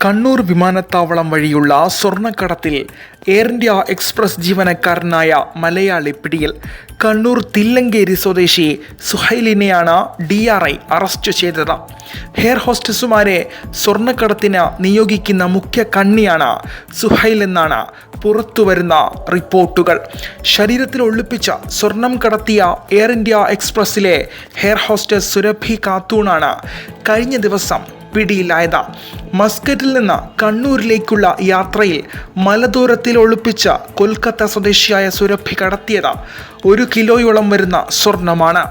കണ്ണൂർ വിമാനത്താവളം വഴിയുള്ള സ്വർണക്കടത്തിൽ air India express ജീവനക്കാരനായ മലയാളി പിടിയിൽ കണ്ണൂർ തില്ലങ്കേരി സ്വദേശി സുഹൈലിനെയാണ് ഡി ആർ ഐ അറസ്റ്റ് ചെയ്തത്. ഹെയർ ഹോസ്റ്റസുമാരെ സ്വർണക്കടത്തിന് നിയോഗിക്കുന്ന മുഖ്യ കണ്ണിയാണ് സുഹൈൽ എന്നാണ് പുറത്തുവരുന്ന റിപ്പോർട്ടുകൾ. ശരീരത്തിൽ ഒളിപ്പിച്ച സ്വർണം കടത്തിയ എയർ ഇന്ത്യ എക്സ്പ്രസ്സിലെ ഹെയർ ഹോസ്റ്റസ് സുരഭി കാത്തൂണാണ് കഴിഞ്ഞ ദിവസം പിടിയിലായത്. മസ്കറ്റിൽ നിന്ന് കണ്ണൂരിലേക്കുള്ള യാത്രയിൽ മലദൂരത്തിൽ ഒളിപ്പിച്ച കൊൽക്കത്ത സ്വദേശിയായ സുരഭി കടത്തിയത്. ഒരു കിലോയോളം വരുന്ന സ്വർണമാണ്.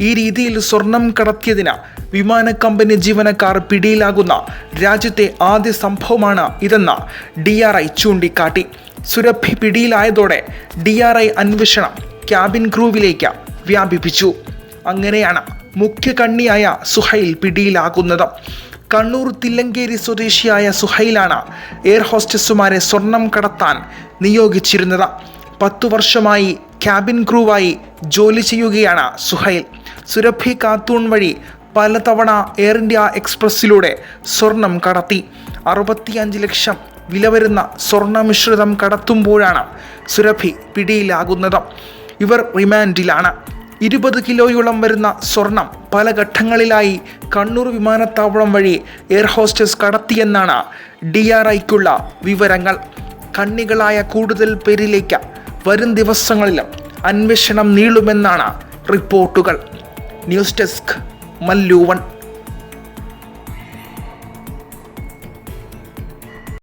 ഈ രീതിയിൽ സ്വർണം കടത്തിയതിന് വിമാന കമ്പനി ജീവനക്കാർ പിടിയിലാകുന്ന രാജ്യത്തെ ആദ്യ സംഭവമാണ് ഇതെന്ന് ഡി ആർ ഐ ചൂണ്ടിക്കാട്ടി. സുരഭി പിടിയിലായതോടെ ഡി ആർ ഐ അന്വേഷണം ക്യാബിൻ ക്രൂവിലേക്ക് വ്യാപിപ്പിച്ചു. അങ്ങനെയാണ് മുഖ്യ കണ്ണിയായ സുഹൈൽ പിടിയിലാകുന്നത്. കണ്ണൂർ തില്ലങ്കേരി സ്വദേശിയായ സുഹൈലാണ് എയർ ഹോസ്റ്റസുമാരെ സ്വർണം കടത്താൻ നിയോഗിച്ചിരുന്നത്. പത്തു വർഷമായി ക്യാബിൻ ക്രൂവായി ജോലി ചെയ്യുകയാണ് സുഹൈൽ. സുരഭി കാത്തൂൺ വഴി പലതവണ എയർ ഇന്ത്യ എക്സ്പ്രസ്സിലൂടെ സ്വർണം കടത്തി. അറുപത്തിയഞ്ച് ലക്ഷം വില വരുന്ന സ്വർണ മിശ്രിതം കടത്തുമ്പോഴാണ് സുരഭി പിടിയിലാകുന്നത്. ഇവർ റിമാൻഡിലാണ്. ഇരുപത് കിലോയോളം വരുന്ന സ്വർണം പല ഘട്ടങ്ങളിലായി കണ്ണൂർ വിമാനത്താവളം വഴി എയർ ഹോസ്റ്റസ് കടത്തിയെന്നാണ് ഡി ആർ ഐക്കുള്ള വിവരങ്ങൾ. കണ്ണികളായ കൂടുതൽ പേരിലേക്ക് വരും ദിവസങ്ങളിലും അന്വേഷണം നീളുമെന്നാണ് റിപ്പോർട്ടുകൾ. News desk മല്ലൂവൺ